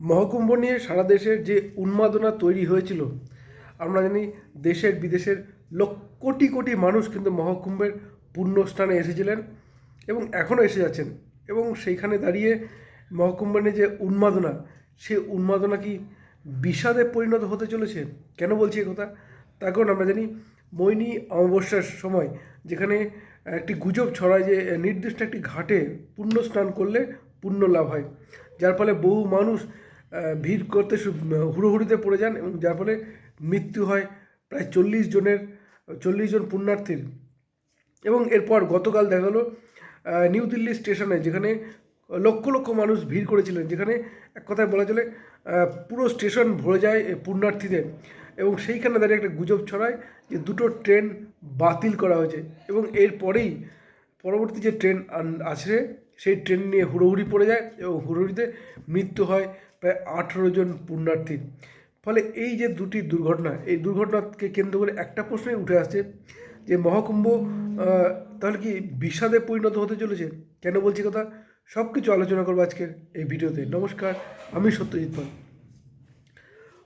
মহাকুম্ভ নিয়ে সারা দেশের যে উন্মাদনা তৈরি হয়েছিল, আমরা জানি দেশের বিদেশের লক্ষ কোটি কোটি মানুষ কিন্তু মহাকুম্ভের স্থানে এসেছিলেন এবং এখনও এসে যাচ্ছেন। এবং সেইখানে দাঁড়িয়ে মহাকুম্ভ নিয়ে যে উন্মাদনা সে উন্মাদনা কি বিষাদে পরিণত হতে চলেছে? কেন বলছি কথা? তার কারণ আমরা জানি মৈনী অমাবস্যার সময় যেখানে একটি গুজব ছড়ায় যে নির্দিষ্ট একটি ঘাটে পুণ্য স্নান করলে পুণ্য লাভ হয়। যার ফলে বহু মানুষ ভিড় করতে হুড়োহুড়িতে পড়ে যান এবং যার ফলে মৃত্যু হয় প্রায় চল্লিশ জনের, চল্লিশ জন পুণ্যার্থীর। এবং এরপর গতকাল দেখা গেলো নিউ দিল্লি স্টেশনে যেখানে লক্ষ লক্ষ মানুষ ভিড় করেছিলেন, যেখানে এক কথায় বলা চলে পুরো স্টেশন ভরে যায় পুণ্যার্থীদের। এবং সেইখানে দাঁড়িয়ে একটা গুজব ছড়ায় যে দুটো ট্রেন বাতিল করা হয়েছে এবং এরপরেই পরবর্তী যে ট্রেন আসে, সেই ট্রেন নিয়ে হুড়োহুড়ি পড়ে যায় এবং হুড়োহুড়িতে মৃত্যু হয় প্রায় আঠেরো জন পুণ্যার্থী। ফলে এই যে দুটি দুর্ঘটনা, এই দুর্ঘটনাকে কেন্দ্র করে একটা প্রশ্নই উঠে আসছে যে মহাকুম্ভ তাহলে কি বিষাদে পরিণত হতে চলেছে? কেন বলছি কথা? সব কিছু আলোচনা করব আজকের এই ভিডিওতে। নমস্কার, আমি সত্যজিৎ পাল।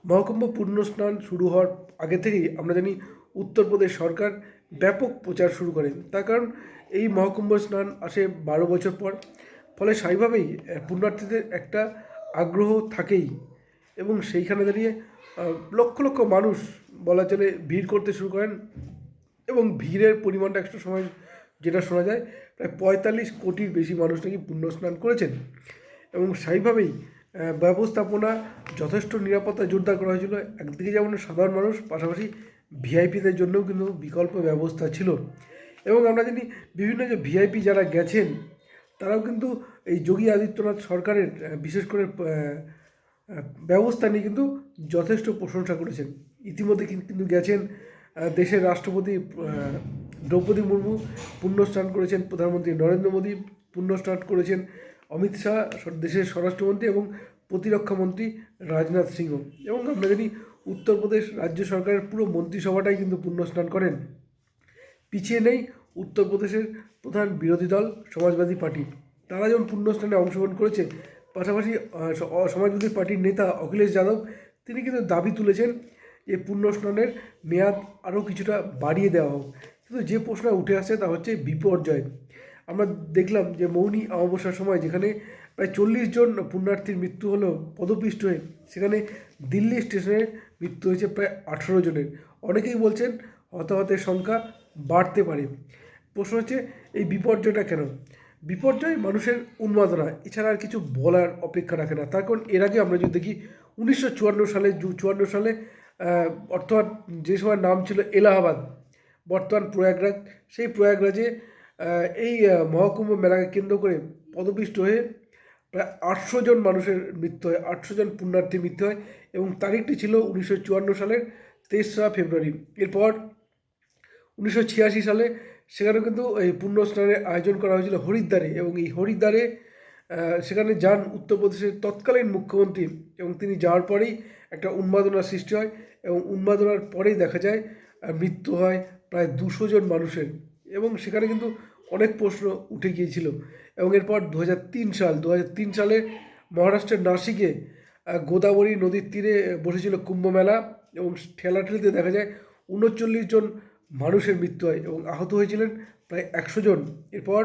মহাকুম্ভ পূর্ণ স্নান শুরু হওয়ার আগে থেকেই আমরা জানি উত্তরপ্রদেশ সরকার ব্যাপক প্রচার শুরু করে। তার কারণ এই মহাকুম্ভ স্নান আসে বারো বছর পর। ফলে স্বাভাবিকভাবেই পুণ্যার্থীদের একটা আগ্রহ থাকেই এবং সেইখানে দাঁড়িয়ে লক্ষ লক্ষ মানুষ বলা চলে ভিড় করতে শুরু করেন এবং ভিড়ের পরিমাণটা একটা সময় যেটা শোনা যায় প্রায় পঁয়তাল্লিশ কোটির বেশি মানুষ নাকি পুণ্য স্নান করেছেন এবং আহ, ব্যবস্থাপনা যথেষ্ট নিরাপত্তা জোরদার করা হয়েছিল। একদিকে যেমন সাধারণ মানুষ পাশাপাশি ভিআইপিদের জন্যও কিন্তু বিকল্প ব্যবস্থা ছিল। এবং আমরা জানি বিভিন্ন যে ভিআইপি যারা গেছেন তারাও কিন্তু এই যোগী আদিত্যনাথ সরকারের বিশেষ করে ব্যবস্থা নিয়ে কিন্তু যথেষ্ট প্রশংসা করেছেন। ইতিমধ্যে কিন- কিন্তু গেছেন দেশের রাষ্ট্রপতি দ্রৌপদী মুর্মু, পুণ্যস্নান করেছেন প্রধানমন্ত্রী নরেন্দ্র মোদী, পুণ্যস্নান করেছেন অমিত শাহ দেশের স্বরাষ্ট্রমন্ত্রী এবং প্রতিরক্ষা মন্ত্রী রাজনাথ সিংহ। এবং আমরা জানি উত্তরপ্রদেশ রাজ্য সরকারের পুরো মন্ত্রিসভাটাই কিন্তু পুণ্যস্নান করেন। পিছিয়ে নেই উত্তরপ্রদেশের প্রধান বিরোধী দল সমাজবাদী পার্টি। তারা যেমন পুণ্যস্নানে অংশগ্রহণ করেছে, পাশাপাশি সমাজবাদী পার্টির নেতা অখিলেশ যাদব, তিনি কিন্তু দাবি তুলেছেন যে পুণ্যস্নানের মেয়াদ আরও কিছুটা বাড়িয়ে দেওয়া হোক। কিন্তু যে প্রশ্ন উঠে আসছে তা হচ্ছে বিপর্যয়। আমরা দেখলাম যে মৌনী অমাবস্যার সময় যেখানে প্রায় চল্লিশ জন পুণ্যার্থীর মৃত্যু হলো পদপিষ্ট হয়ে, সেখানে দিল্লি স্টেশনে মৃত্যু হয়েছে প্রায় আঠেরো জনের। অনেকেই বলছেন হতাহতের সংখ্যা বাড়তে পারে। প্রশ্ন হচ্ছে, এই বিপর্যয়টা কেন? বিপর্যয় মানুষের উন্মাদনা, এছাড়া আর কিছু বলার অপেক্ষা রাখে না। তার কারণ এর আগে আমরা যদি দেখি, উনিশশো চুয়ান্ন সালে চুয়ান্ন সালে অর্থাৎ যে সময় নাম ছিল এলাহাবাদ, বর্তমান প্রয়াগরাজ, সেই প্রয়াগরাজে এই মহাকুম্ভ মেলাকে কেন্দ্র করে পদপিষ্ট হয়ে প্রায় আটশো জন মানুষের মৃত্যু হয়, আটশো জন পুণ্যার্থী মৃত্যু হয় এবং তারিখটি ছিল উনিশশো চুয়ান্ন সালের তেসরা ফেব্রুয়ারি। এরপর উনিশশো ছিয়াশি সালে সেখানেও কিন্তু এই পুণ্য স্নানের আয়োজন করা হয়েছিল হরিদ্বারে এবং এই হরিদ্বারে সেখানে যান উত্তরপ্রদেশের তৎকালীন মুখ্যমন্ত্রী এবং তিনি যাওয়ার পরেই একটা উন্মাদনার সৃষ্টি হয় এবং উন্মাদনার পরেই দেখা যায় মৃত্যু হয় প্রায় দুশো জন মানুষের এবং সেখানে কিন্তু অনেক প্রশ্ন উঠে গিয়েছিল এবং এরপর দু হাজার তিন সাল, দুহাজার তিন সালে মহারাষ্ট্রের নাসিকে গোদাবরী নদীর তীরে বসেছিল কুম্ভ মেলা এবং ঠেলাঠেলিতে দেখা যায় উনচল্লিশ জন মানুষের মৃত্যু হয় এবং আহত হয়েছিলেন প্রায় একশো জন। এরপর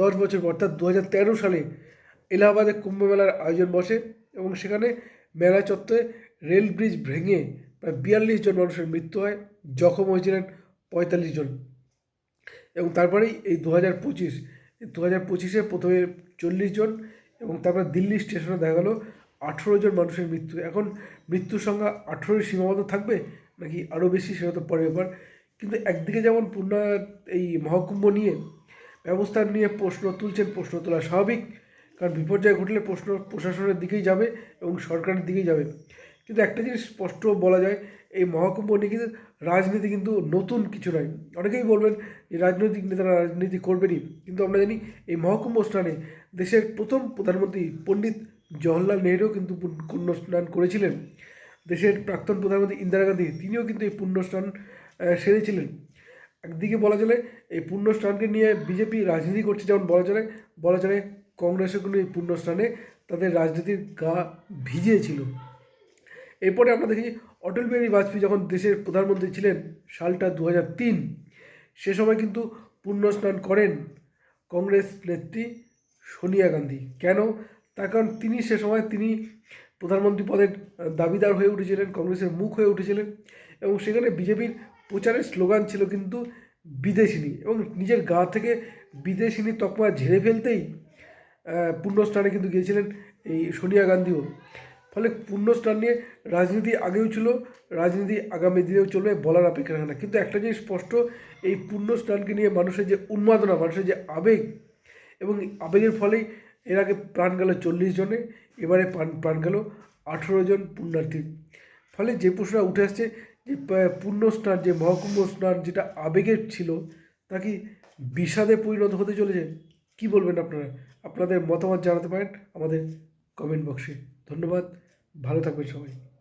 দশ বছর পর, অর্থাৎ দু হাজার তেরো সালে এলাহাবাদে কুম্ভ মেলার আয়োজন বসে এবং সেখানে মেলা চত্বরে রেল ব্রিজ ভেঙে প্রায় বিয়াল্লিশ জন মানুষের মৃত্যু হয়, জখম হয়েছিলেন পঁয়তাল্লিশ জন। এবং তারপরেই এই দু হাজার পঁচিশ দু হাজার পঁচিশে প্রথমে চল্লিশ জন এবং তারপরে দিল্লি স্টেশনে দেখা গেলো আঠেরো জন মানুষের মৃত্যু। এখন মৃত্যুর সংখ্যা আঠেরোই সীমাবদ্ধ থাকবে নাকি আরও বেশি, সেটা তো পরে ব্যাপার। কিন্তু একদিকে যেমন পূর্ণ এই মহাকুম্ভ নিয়ে ব্যবস্থা নিয়ে প্রশ্ন তুলছেন, প্রশ্ন তোলা স্বাভাবিক। কারণ বিপর্যয় ঘটলে প্রশ্ন প্রশাসনের দিকেই যাবে এবং সরকারের দিকেই যাবে। কিন্তু একটা জিনিস স্পষ্ট বলা যায়, এই মহাকুম্ভ নিয়ে কিন্তু রাজনীতি কিন্তু নতুন কিছু নয়। অনেকেই বলবেন যে রাজনৈতিক নেতারা রাজনীতি করবেনই। কিন্তু আমরা জানি এই মহাকুম্ভ স্নানে দেশের প্রথম প্রধানমন্ত্রী পণ্ডিত জওহরলাল নেহরুও কিন্তু পুণ্য- স্নান করেছিলেন। দেশের প্রাক্তন প্রধানমন্ত্রী ইন্দিরা গান্ধী, তিনিও কিন্তু এই পুণ্য স্নান সেরেছিলেন একদিকে বলা চলে, এই পুণ্য স্নানকে নিয়ে বিজেপি রাজনীতি করছে যেমন বলা চলে বলা চলে কংগ্রেসের কিন্তু এই পুণ্য স্নানে তাদের রাজনীতির গা ভিজিয়েছিল। এরপরে আমরা দেখি অটল বিহারী বাজপেয়ী যখন দেশের প্রধানমন্ত্রী ছিলেন সালটা দু তিন, সে সময় কিন্তু পুণ্য স্নান করেন কংগ্রেস নেত্রী সোনিয়া গান্ধী। কেন? তার কারণ তিনি সে সময় তিনি প্রধানমন্ত্রী পদের দাবিদার হয়ে উঠেছিলেন, কংগ্রেসের মুখ হয়ে উঠেছিলেন এবং সেখানে বিজেপির প্রচারের স্লোগান ছিল কিন্তু বিদেশিনী এবং নিজের গা থেকে বিদেশিনী তকমা ঝেড়ে ফেলতেই আহ, পুণ্যস্নানে কিন্তু গিয়েছিলেন এই সোনিয়া গান্ধীও। ফলে পুণ্যস্নান নিয়ে রাজনীতি আগেও ছিল রাজনীতি আগামী দিনেও চলবে বলার অপেক্ষা রাখে না। কিন্তু একটা জিনিস স্পষ্ট এই পুণ্যস্নানকে নিয়ে মানুষের যে উন্মাদনা মানুষের যে আবেগ এবং আবেগের ফলেই এর আগে প্রাণ গেল চল্লিশ জনে এবারে প্রাণ প্রাণ গেল আঠেরো জন পুণ্যার্থী। ফলে যে প্রশ্নটা উঠে আসছে যে পূর্ণ পুণ্য স্নান, যে মহাকুম্ভ স্নান যেটা আবেগের ছিল, তা কি বিষাদে পরিণত হতে চলেছে? কি বলবেন আপনারা? আপনাদের মতামত জানাতে পারেন আমাদের কমেন্ট বক্সে ধন্যবাদ। ভালো থাকবেন সবাই।